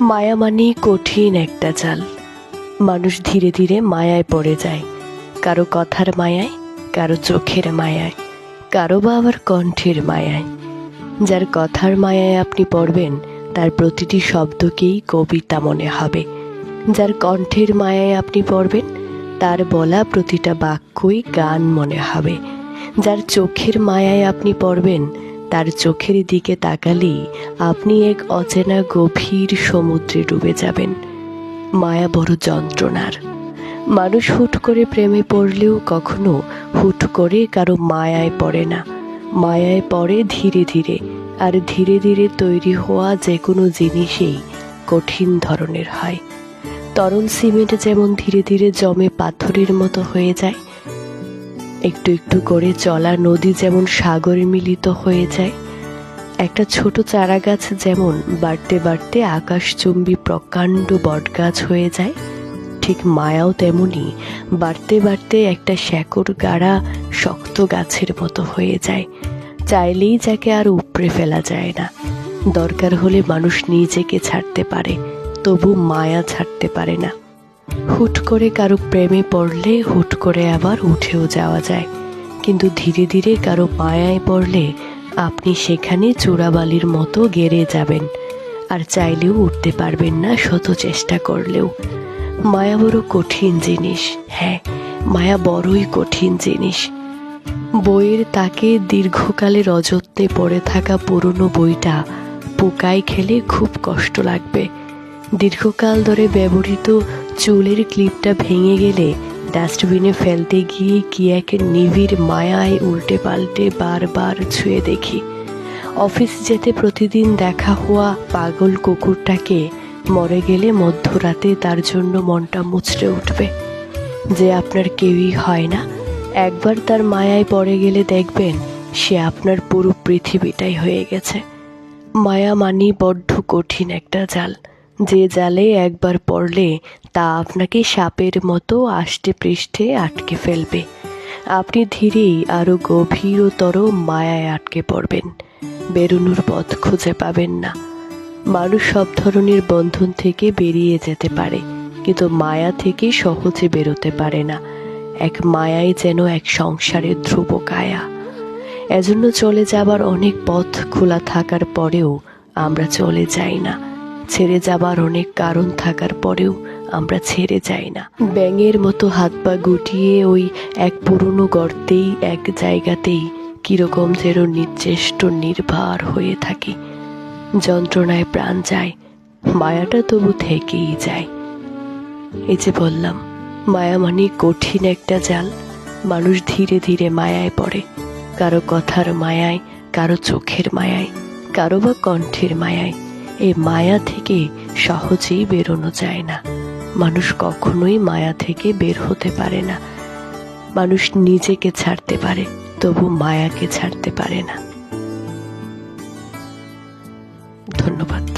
মায়া মানেই কঠিন একটা চাল মানুষ ধীরে ধীরে মায়ায় পড়ে যায়। কারও কথার মায়ায়, কারও চোখের মায়ায়, কারও বা আবার কণ্ঠের মায়ায়। যার কথার মায়ায় আপনি পড়বেন, তার প্রতিটি শব্দকেই কবিতা মনে হবে। যার কণ্ঠের মায়ায় আপনি পড়বেন, তার বলা প্রতিটা বাক্যই গান মনে হবে। যার চোখের মায়ায় আপনি পড়বেন তার চোখের দিকে তাকালেই আপনি এক অচেনা গভীর সমুদ্রে ডুবে যাবেন। মায়া বড় যন্ত্রণার। মানুষ হুট করে প্রেমে পড়লেও কখনো হুট করে কারও মায়ায় পড়ে না। মায়ায় পড়ে ধীরে ধীরে, আর ধীরে ধীরে তৈরি হওয়া যে কোনো জিনিসেই কঠিন ধরনের হয়। তরল সিমেন্ট যেমন ধীরে ধীরে জমে পাথরের মতো হয়ে যায় একটু একটু করে চলা নদী যেমন সাগরে মিলিত হয়ে যায়, একটা ছোট চারা গাছ যেমন বাড়তে বাড়তে আকাশচুম্বী প্রকাণ্ড বটগাছ হয়ে যায়, ঠিক মায়াও তেমনি বাড়তে বাড়তে একটা শেকড় গাড়া শক্ত গাছের মতো হয়ে যায়, চাইলেই যাকে আর উপড়ে ফেলা যায় না। দরকার হলে মানুষ নিজেকে ছাড়তে পারে, তবু মায়া ছাড়তে পারে না। হুট করে কারও প্রেমে পড়লে হুট করে আবার উঠেও যাওয়া যায়। কিন্তু ধীরে ধীরে কারও মায়ায় পড়লে আপনি সেখানে চূড়াবালির মতো গেড়ে যাবেন আর চাইলেও উঠতে পারবেন না শত চেষ্টা করলেও। মায়া বড় কঠিন জিনিস হ্যাঁ মায়া বড়ই কঠিন জিনিস। বইয়ের তাকে দীর্ঘকালের অযত্নে পড়ে থাকা পুরনো বইটা পোকায় খেলে খুব কষ্ট লাগবে। দীর্ঘকাল ধরে ব্যবহৃত চুলের ক্লিপটা ভেঙে গেলে ডাস্টবিনে ফেলতে গিয়ে কি এক নিবিড় মায়ায় উল্টে পাল্টে বারবার ছুঁয়ে দেখি। অফিস যেতে প্রতিদিন দেখা হওয়া পাগল কুকুরটাকে মরে গেলে মধ্যরাতে তার জন্য মনটা মুচড়ে উঠবে। যে আপনার কেউই হয় না। একবার তার মায়ায় পড়ে গেলে দেখবেন সে আপনার পুরো পৃথিবীটাই হয়ে গেছে। মায়া মানি বড্ড কঠিন একটা জাল। যে জালে একবার পড়লে তা আপনাকে সাপের মতো আষ্টে পৃষ্ঠে আটকে ফেলবে। আপনি ধীরেই আরও গভীরতর মায়ায় আটকে পড়বেন। বেরোনোর পথ খুঁজে পাবেন না। মানুষ সব ধরনের বন্ধন থেকে বেরিয়ে যেতে পারে, কিন্তু মায়া থেকে সহজে বেরোতে পারে না। এক মায়াই যেন এক সংসারের ধ্রুব কায়া। এজন্য চলে যাবার অনেক পথ খোলা থাকার পরেও আমরা চলে যাই না। ছেড়ে যাবার অনেক কারণ থাকার পরেও আমরা ছেড়ে যাই না। ব্যাঙের মতো হাত পা গুটিয়ে ওই এক পুরনো গর্তেই, এক জায়গাতেই কীরকম যেন নির্চেষ্ট নির্ভার হয়ে থাকি। যন্ত্রণায় প্রাণ যায়, মায়াটা তবু থেকেই যায়। এই যে বললাম, মায়া মানে কঠিন একটা জাল। মানুষ ধীরে ধীরে মায়ায় পড়ে। কারও কথার মায়ায়, কারও চোখের মায়ায়, কারও বা কণ্ঠের মায়ায়। এই মায়া থেকে সহজেই বেরোনো যায় না। মানুষ কখনোই মায়া থেকে বের হতে পারে না। মানুষ নিজেকে ছাড়তে পারে, তবু মায়াকে ছাড়তে পারে না। ধন্যবাদ।